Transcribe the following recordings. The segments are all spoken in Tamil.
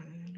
Ángel.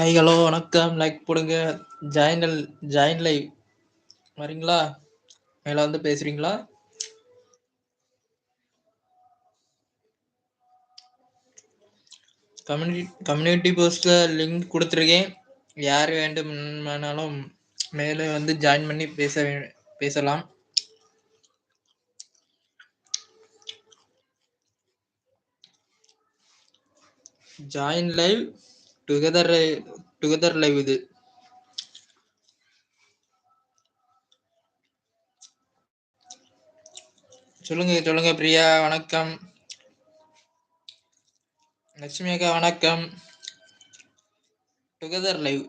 ஹாய் ஹலோ வணக்கம். லைக் போடுங்க. ஜாயின் ஜாயின் லைவ் வரீங்களா? மேலே வந்து பேசுறீங்களா? கம்யூனிட்டி கம்யூனிட்டி போஸ்ட்டில் லிங்க் கொடுத்துருக்கேன். யார் வேண்டுமானாலும் மேலே வந்து ஜாயின் பண்ணி பேச பேசலாம். Join live together together live இது. சொல்லுங்க சொல்லுங்க பிரியா வணக்கம். லட்சுமி அக்கா வணக்கம். டுகெதர் லைவ்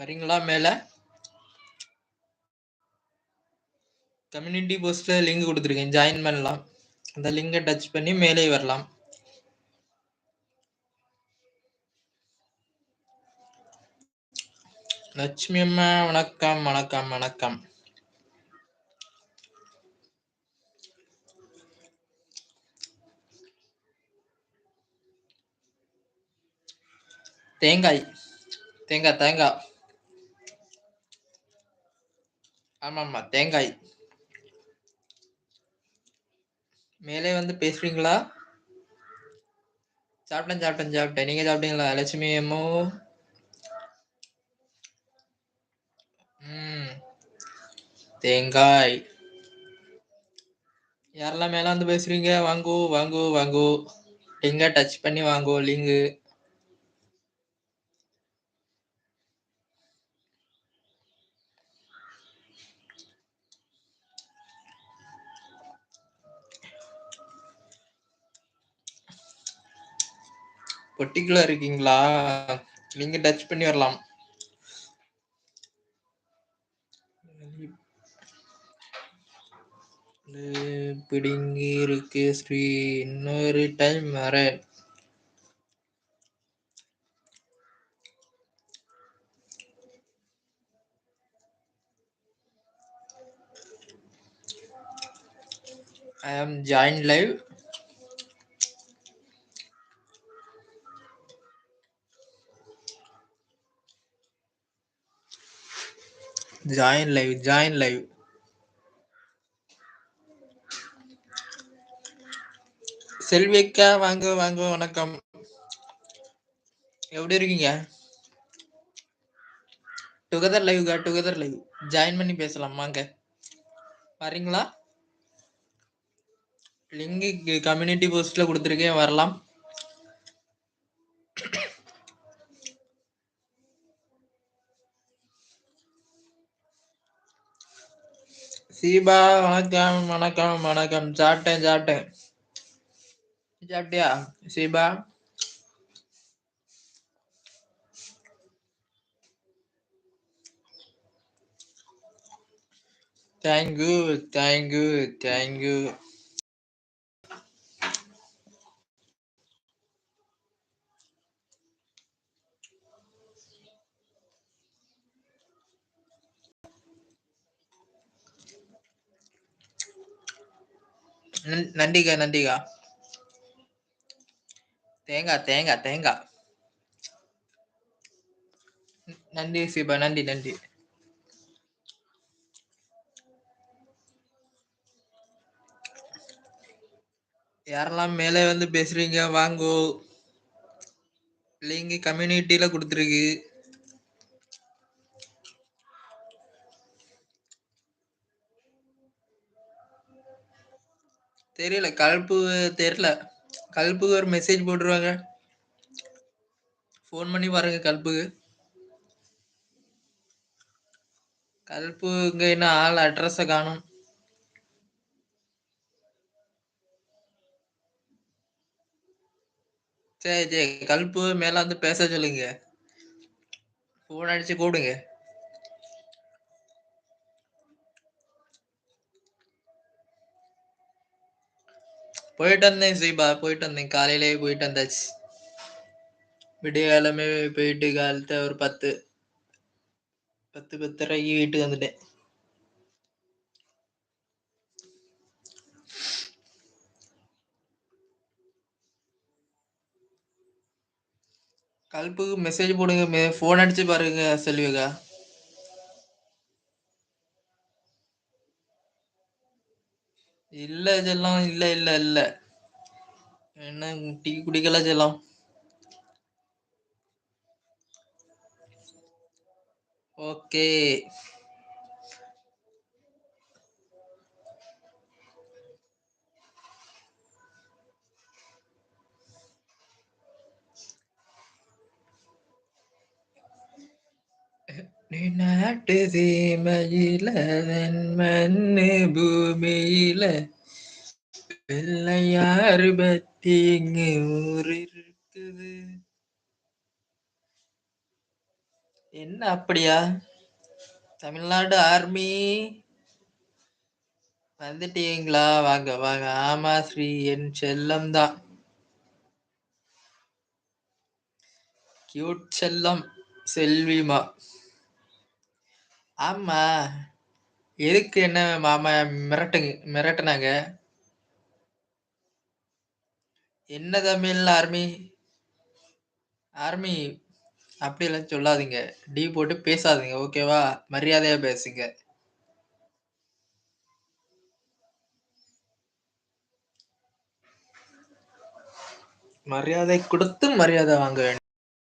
வரீங்களா மேலே? கம்யூனிட்டி போஸ்ட்டில் லிங்க் கொடுத்துருக்கேன் ஜாயின் பண்ணலாம். அந்த லிங்கை டச் பண்ணி மேலே வரலாம். லட்சுமி அம்மா வணக்கம் வணக்கம் வணக்கம். தேங்காய் தேங்காய் தேங்காய். ஆமாம்மா தேங்காய். மேலே வந்து பேசுறீங்களா? சாப்பிட்டேன் சாப்பிட்டேன் சாப்பிட்டேன். நீங்க சாப்பிட்டீங்களா? லட்சுமி அம்மோ ம் தேங்காய். யாரெல்லாம் மேல வந்து பேசுறீங்க? வாங்கு வாங்கு வாங்கு. லிங்க டச் பண்ணி வாங்கு லிங்கு. பர்டிகுலர் இருக்கீங்களா? லிங்க டச் பண்ணி வரலாம். பிடுங்கி இருக்கு ஸ்ரீ இன்னொரு டைம் வரேன் I am joined live. Join live, join live. செல்விக்கா வாங்க வாங்க வணக்கம். எப்படி இருக்கீங்க? டுகெதர் லைவ்கா டுகெதர் லைவ் ஜாயின் பண்ணி பேசலாம் வாங்க. வரீங்களா? லிங்க் கம்யூனிட்டி போஸ்ட்ல கொடுத்துருக்கேன் வரலாம். சீபா வணக்கம் வணக்கம் வணக்கம். சாப்பிட்டேன் சாப்பிட்டேன். நீ சாப்பிட்டியா சீபா தேங்க்யூ தேங்க்யூ தேங்க்யூ நன்றிக்கா நன்றிக்கா தேங்காய் தேங்காய் தேங்காய். நன்றி சிபா நன்றி நன்றி யாரெல்லாம் மேலே வந்து பேசுறீங்க வாங்கோ. லிங்க் கம்யூனிட்டியில கொடுத்துருக்கு. தெரியல கலப்பு தெரியல. கல்புக்கு ஒரு மெசேஜ் போட்டுருவாங்க. ஃபோன் பண்ணி பாருங்க கல்புக்கு. கல்பு இங்க என்ன ஆள் அட்ரஸ காணும். சரி சரி. கல்பு மேல வந்து பேச சொல்லுங்க. ஃபோன் அடிச்சு கூப்பிடுங்க. போயிட்டு வந்தேன் சீபா போயிட்டு வந்தேன். காலையிலேயே போயிட்டு வந்தாச்சு. விடிய காலமே போயிட்டு காலத்தை ஒரு பத்து பத்து பத்தரைக்கு வீட்டுக்கு வந்துட்டேன். கல்புக்கு மெசேஜ் போடுங்க ஃபோன் அடிச்சு பாருங்க செல்விகா இல்ல இதெல்லாம் இல்ல இல்ல இல்ல. என்ன டீ குடிக்கல செல்லம். ஓகே. நாட்டு சீமையில மண்ணு பூமியில வெள்ளையாறு பத்தி இங்கு ஊர் இருக்குது என்ன அப்படியா? தமிழ்நாடு ஆர்மி? வந்துட்டீங்களா? வாங்க வாங்க. ஆமா ஸ்ரீ என் செல்லம் தான் கியூட் செல்லம் செல்விமா. ஆமா. எதுக்கு என்ன மாமா மிரட்டுங்க மிரட்டுனாங்க? என்ன தமிழ் ஆர்மி? ஆர்மி அப்படிலாம் சொல்லாதீங்க. டீ போட்டு பேசாதீங்க ஓகேவா? மரியாதையா பேசுங்க. மரியாதை கொடுத்து மரியாதை வாங்க வேண்டும்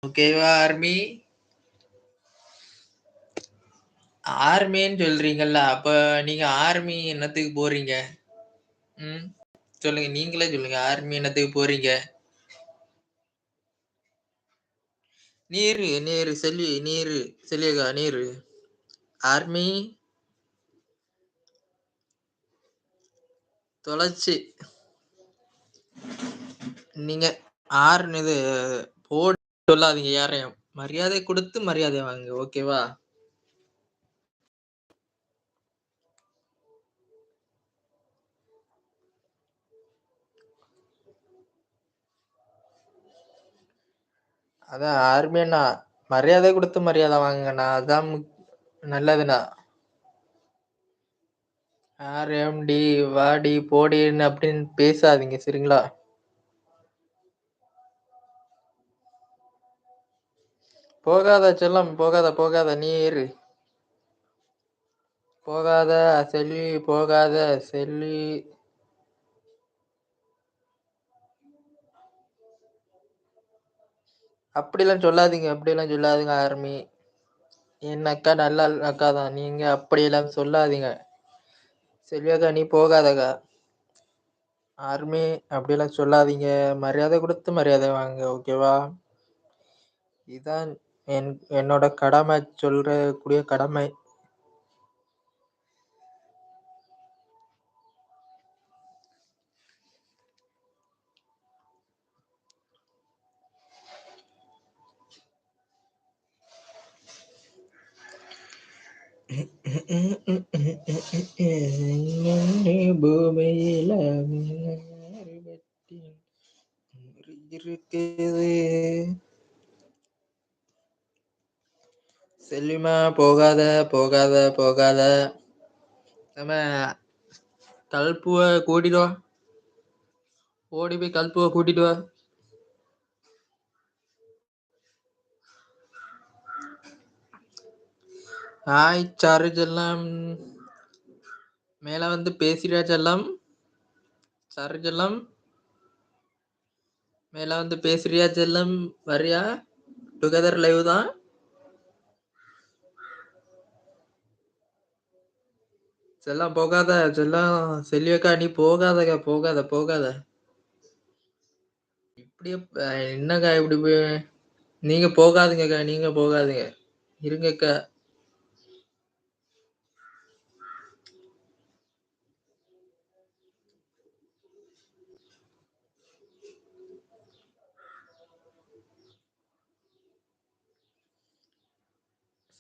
ஓகேவா ஆர்மி? ஆர்மின்னு சொல்றீங்கல்ல அப்ப நீங்க ஆர்மி என்னத்துக்கு போறீங்க? ம் சொல்லுங்க நீங்களே சொல்லுங்க ஆர்மி என்னத்துக்கு போறீங்க? நீரு நீரு செல்வி நீரு செல்வியகா நீரு. ஆர்மி தொலைச்சி. நீங்க ஆர்னு இது போட்டு சொல்லாதீங்க யாரையும். மரியாதை கொடுத்து மரியாதை வாங்க ஓகேவா அதான் ஆர்மியண்ணா மரியாதை கொடுத்து மரியாதை வாங்குங்கண்ணா. அதான் முக்- நல்லதுண்ணா. ஆர்எம்டி வாடி போடின்னு அப்படின்னு பேசாதீங்க சரிங்களா? போகாத செல்லம் போகாத போகாத நீர் போகாத செல்வி போகாத செல்வி அப்படிலாம் சொல்லாதீங்க அப்படிலாம் சொல்லாதீங்க ஆர்மி. என் அக்கா நல்ல அக்கா தான். நீங்க அப்படியெல்லாம் சொல்லாதீங்க. செல்வக்கா நீ போகாதக்கா. ஆர்மி அப்படிலாம் சொல்லாதீங்க. மரியாதை கொடுத்து மரியாதை வாங்க ஓகேவா இதான் என் என்னோட கடமை சொல்கிற கூடிய கடமை. பூமியில இருக்குது செல்லுமா போகாத போகாத போகாத. நம்ம கல்புவ கூட்டிட்டு வா. ஓடி போய் கல்புவ கூட்டிட்டு வா. ஹாய் சார்ஜ் எல்லாம் மேல வந்து பேசுறியா செல்லம்? சார்ஜ் செல்லம். மேல வந்து பேசுறியா செல்லம்? வர்றியா? டுகெதர் லைவ் தான். செல்லம் போகாத செல்லம் செல்வியக்கா நீ போகாதக்கா போகாத போகாத இப்படியே என்னக்கா இப்படி நீங்க போகாதுங்கக்கா நீங்க போகாதுங்க இருங்கக்கா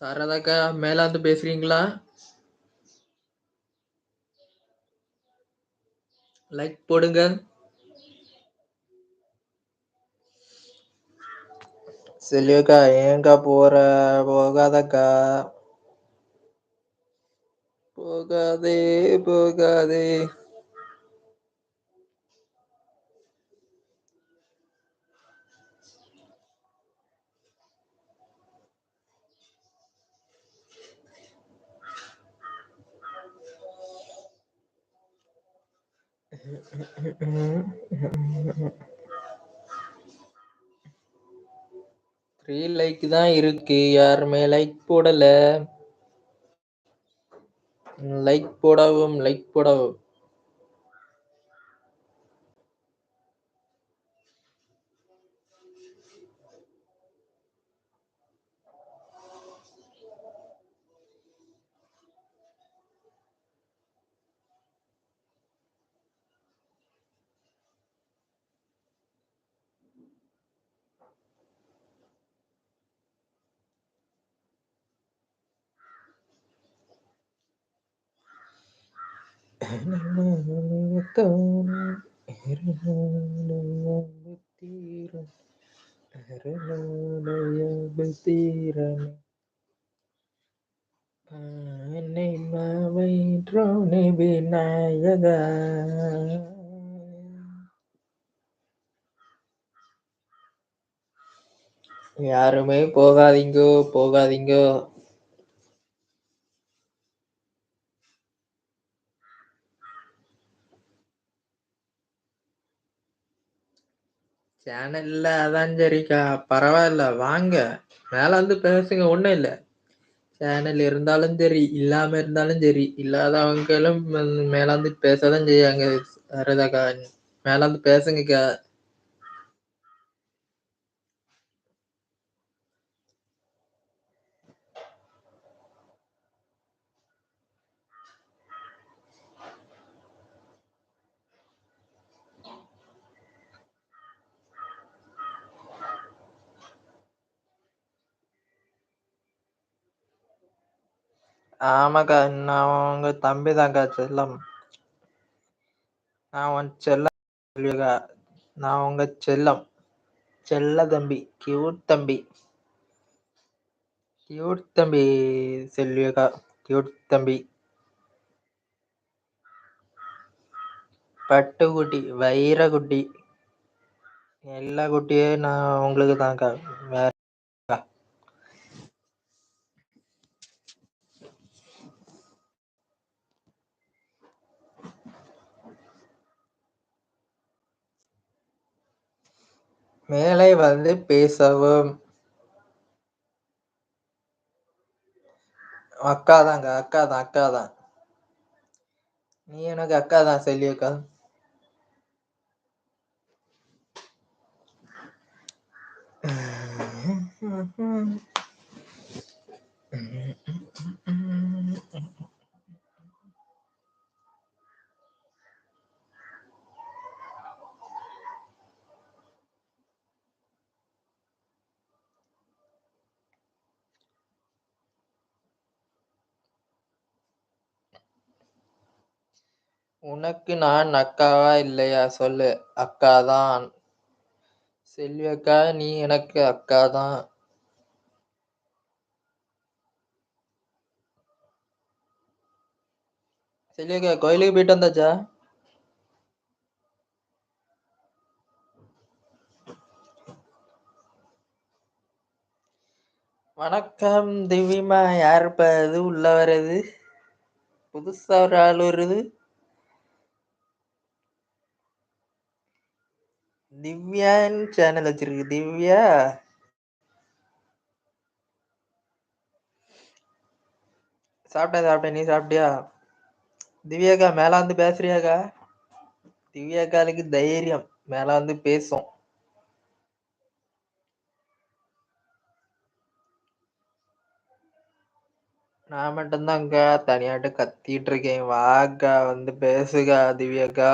சாரதாக்கா மேல வந்து பேசுறீங்களா? லைக் போடுங்க. செல்வியக்கா ஏங்கா போற? போகாதக்கா. போகாதே போகாதே. த்ரீ லைக் தான் இருக்கு. யாருமே லைக் போடல. லைக் போடவும் லைக் போடவும். விநாயகா. யாருமே போகாதீங்கோ போகாதீங்கோ. சேனல்ல அதான் சரிக்கா. பரவாயில்ல வாங்க. மேல வந்து பேசுங்க ஒண்ணும் இல்ல. சேனல் இருந்தாலும் சரி இல்லாம இருந்தாலும் சரி இல்லாதவங்களும் மேல வந்து பேசதான் செய்யாங்க சரிதாக்கா. மேல வந்து பேசுங்கக்கா. ஆமாக்கா நான் உங்க தம்பி தான்க்கா செல்லம். நான் உன் செல்லம் நான் உங்க செல்லம். செல்ல தம்பி கியூட் தம்பி. கியூட் தம்பி செல்வியக்கா. கியூட் தம்பி. பட்டுக்குட்டி வைரக்குட்டி. எல்லா குட்டியும் நான் உங்களுக்கு தான்க்கா வேற மேலே வந்து பேசவும். அக்கா தாங்க அக்கா தான் அக்கா தான் நீ எனக்கு அக்கா தான் சொல்லி வைக்கா உனக்கு நான் அக்காவா இல்லையா? சொல்லு. அக்கா தான் செல்வி அக்கா நீ எனக்கு அக்கா தான் செல்வி அக்கா கோயிலுக்கு போயிட்டு வந்தாச்சா? வணக்கம். திவ்யமா யாருப்பா இது? உள்ள வர்றது புதுசா ஒரு ஆள் வருது. திவ்யான்னு சேனல் வச்சிருக்கு. திவ்யா. சாப்பிட்டேன் சாப்பிட்டேன். நீ சாப்பிட்டியா? திவ்யாக்கா மேல வந்து பேசுறியாக்கா? திவ்யாக்காலுக்கு தைரியம். மேல வந்து பேசும். நான் மட்டும்தான்க்கா தனியாட்டு கத்திட்டு இருக்கேன். வாக்கா வந்து பேசுகா திவ்யாக்கா.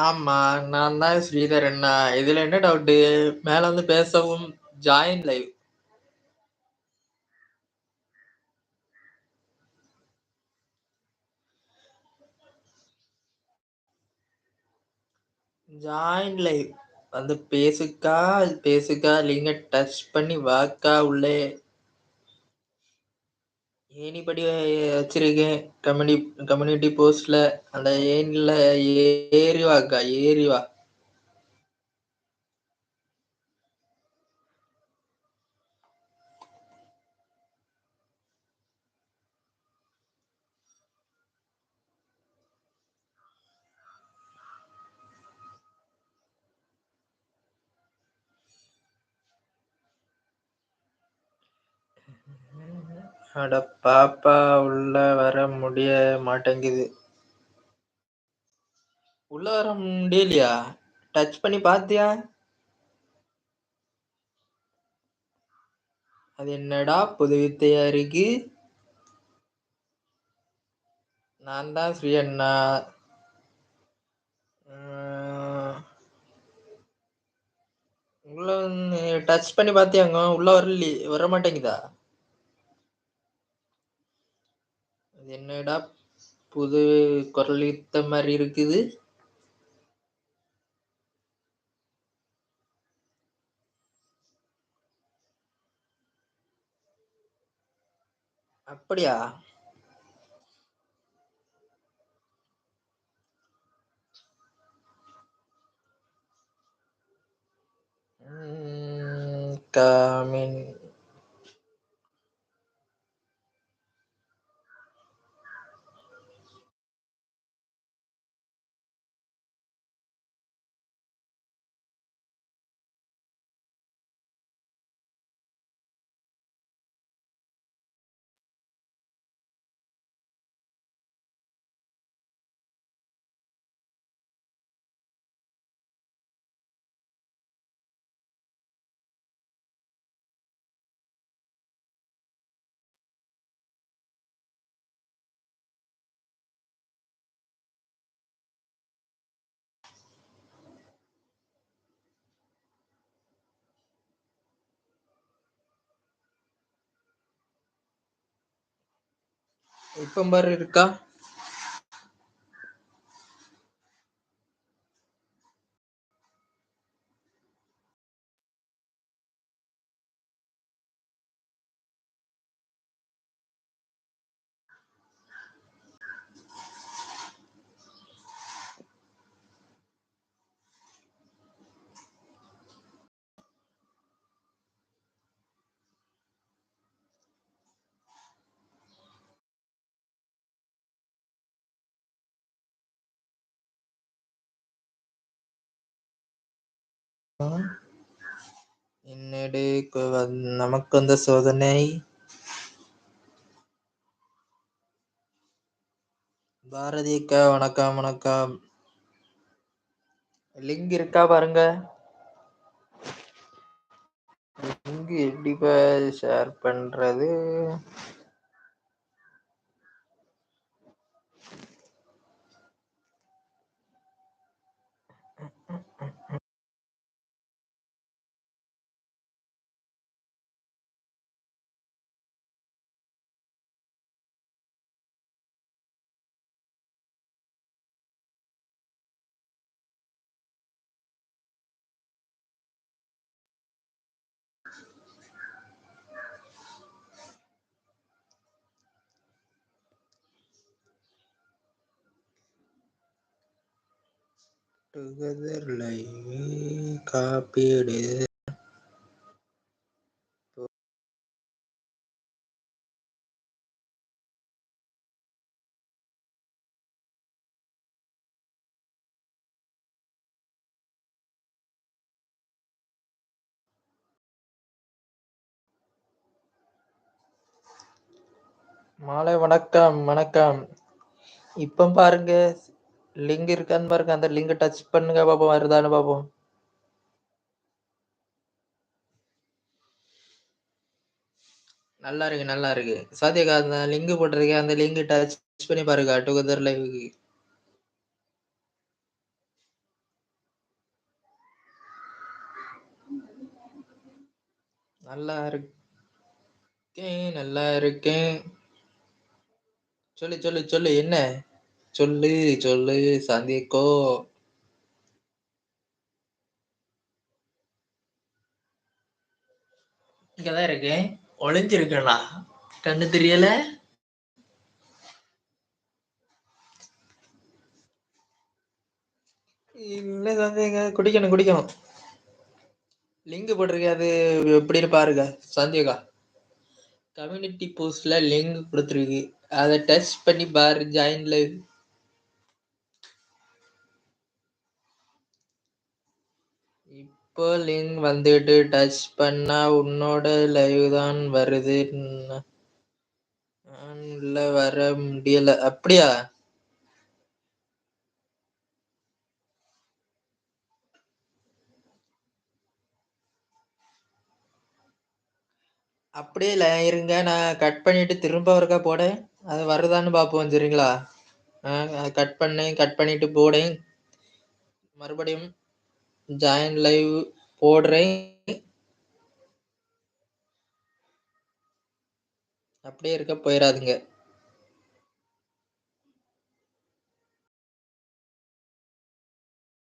ஆமா நான் தான் ஸ்ரீதர் அண்ணா. இதுல என்ன டவுட்டு மேல வந்து பேசவும் ஜாயின் லைவ் ஜாயின் லைவ் வந்து பேசுக்கா பேசுக்கா லிங்க டச் பண்ணி வாக்கா உள்ளே. ஏணிப்படி வச்சிருக்கேன். கம்யூனி கம்யூனிட்டி போஸ்ட்ல அந்த ஏனில ஏறி வாக்கா ஏறி வா அட பாப்பா உள்ள வர முடிய மாட்டேங்குது. உள்ள வர முடியலையா? டச் பண்ணி பாத்தியா? அது என்னடா புது வித்தையா இருக்கு? நான் தான் ஸ்ரீ அண்ணா. உள்ள டச் பண்ணி பாத்தியாங்க உள்ள வரல வர மாட்டேங்குதா அது என்னடா புது குரலித்த மாதிரி இருக்குது? அப்படியா? உம், காமின். இப்போ பாரு இருக்கா? என்னடு வந்- நமக்கு வந்த சோதனை. பாரதி அக்கா வணக்கம் வணக்கம் லிங்க் இருக்கா பாருங்க. லிங்க் எப்படிப்பா ஷேர் பண்றது? டுகெதர் லைவ் காப்பீடு. மாலை வணக்கம் வணக்கம். இப்ப பாருங்க லிங்க் இருக்கான்னு பாருங்க. அந்த லிங்க் டச் பண்ணுங்க பாப்போம். வருதான்னு பாப்போம். நல்லா இருக்கு நல்லா இருக்கு. சாத்தியக்கா அந்த லிங்க் போட்டிருக்கேன் அந்த லிங்க் டச் பண்ணி பாருங்க. டுகெதர் லைவுக்கு நல்லா இருக்கேன் நல்லா இருக்கேன் சொல்லு சொல்லு சொல்லு என்ன? சொல்லு சொல்லு சந்திக்கோ இங்கதான் இருக்கேன் ஒளிஞ்சிருக்கேனா கண்ணு தெரியல? இல்ல சந்தேங்க குடிக்கணும் குடிக்கணும். லிங்க் போட்டிருக்கேன் அது எப்படின்னு பாருங்க சந்தியகா கம்யூனிட்டி போஸ்ட்ல லிங்க் கொடுத்துருக்கு. அதை டச் பண்ணி பாரு ஜாயின் லைவ் இப்போ லிங்க் வந்துட்டு டச் பண்ணா உன்னோட லைவ் தான் வருது. நான் உள்ள வர முடியல. அப்படியா? அப்படியே இல்ல இருங்க. நான் கட் பண்ணிட்டு திரும்ப ஒருக்கா போடேன். அது வருதான்னு பார்ப்போம். சரிங்களா? கட் பண்ணேன். கட் பண்ணிட்டு போடேன். மறுபடியும் ஜாயின் லைவ் போடுறேன். அப்படியே இருக்க போயிடாதுங்க